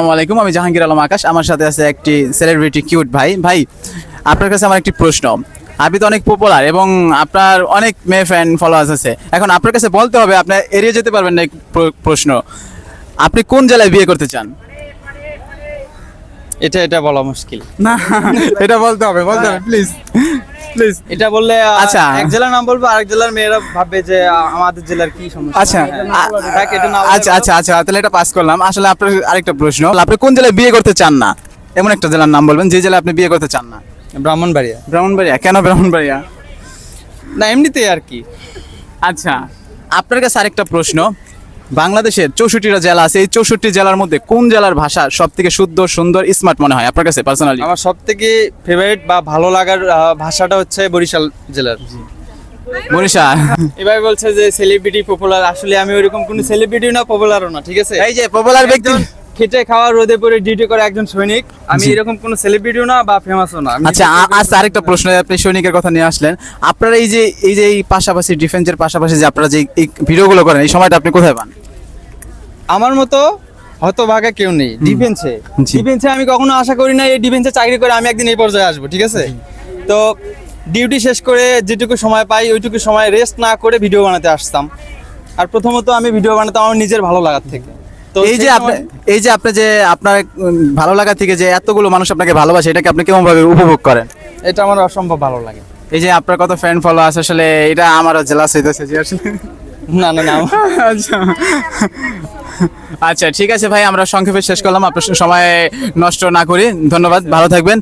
আসসালামু আলাইকুম আমি জাহাঙ্গীর আলম আকাশ। আমার সাথে আছে একটি সেলিব্রিটি কিউট ভাই। ভাই আপনার কাছে আমার একটি প্রশ্ন। আপনি তো অনেক পপুলার এবং আপনার অনেক মেয়ে ফ্যান ফলোয়ার্স আছে। এখন আপনার কাছে বলতে হবে আপনি এড়িয়ে যেতে পারবেন না প্রশ্ন। আপনি কোন জেলায় বিয়ে করতে চান? এটা এটা বলা মুশকিল। না এটা বলতে হবে বলতে হবে প্লিজ প্লিজ এটা বললে আচ্ছা। এক জেলার নাম বলব আরেক জেলার মেয়েরা ভাববে যে আমাদের জেলার কি সমস্যা। আচ্ছা। আচ্ছা আচ্ছা আচ্ছা তাহলে এটা পাস করলাম। আসলে আপনার আরেকটা প্রশ্ন আপনি কোন জেলায় বিয়ে করতে চান না? এমন একটা জেলার নাম বলবেন যে জেলায় আপনি বিয়ে করতে চান না। ব্রাহ্মণবাড়িয়া। ব্রাহ্মণবাড়িয়া কেন ব্রাহ্মণবাড়িয়া? না এমনিতেই আর কি। আচ্ছা আপনার কাছে আরেকটা প্রশ্ন বাংলাদেশের চৌষট্টিটা জেলা আছে। এই চৌষট্টি জেলার মধ্যে কোন জেলার ভাষা সব থেকে শুদ্ধ সুন্দর স্মার্ট মনে হয়? আপনার কাছে পার্সোনালি আমার সব থেকে ফেভারিট বা ভালো লাগার ভাষাটা হচ্ছে বরিশাল জেলার। বরিশাল? এভাবে বলছে যে সেলিব্রিটি পপুলার আসলে আমি ওইরকম কোনো সেলিব্রিটি না পপুলারও না ঠিক আছে? এই যে পপুলার ব্যক্তি খেটে খাওয়া রোদে পরে ডিউটি করে একজন সৈনিক। আমি এরকম কোনো সেলিব্রিটিও না বা ফেমাসও না। আচ্ছা আচ্ছা আরেকটা প্রশ্ন আপনি সৈনিকের কথা নিয়ে আসলেন। আপনারা এই যে এই যে এই পাশাপাশি ডিফেন্সের পাশাপাশি যে আপনারা যে এই ভিডিওগুলো করেন এই সময়টা আপনি কোথায় পান? আমার মতো হতভাগা কেউ নেই ডিফেন্সে ডিফেন্সে আমি কখনো আশা করি না এই ডিফেন্সে চাকরি করে আমি একদিন এই পর্যায়ে আসব ঠিক আছে? তো ডিউটি শেষ করে যেটুকু সময় পাই ওইটুকু সময় রেস্ট না করে ভিডিও বানাতে আসতাম। আর প্রথমত আমি ভিডিও বানাতাম আমার নিজের ভালো লাগার থেকে। তো এই যে আপনি এই যে আপনি যে আপনার ভালো লাগা থেকে যে এতগুলো মানুষ আপনাকে ভালোবাসে এটাকে আপনি কেমন ভাবে উপভোগ করেন? এটা আমার অসম্ভব ভালো লাগে। এই যে আপনার কত ফ্রেন্ড ফলো আছে আসলে এটা আমার জেলাস হইতেছে যে আসলে না না না। আচ্ছা। আচ্ছা ঠিক আছে ভাই, আমরা সংক্ষেপে শেষ করলাম। আপনার সময় নষ্ট না করি। ধন্যবাদ, ভালো থাকবেন।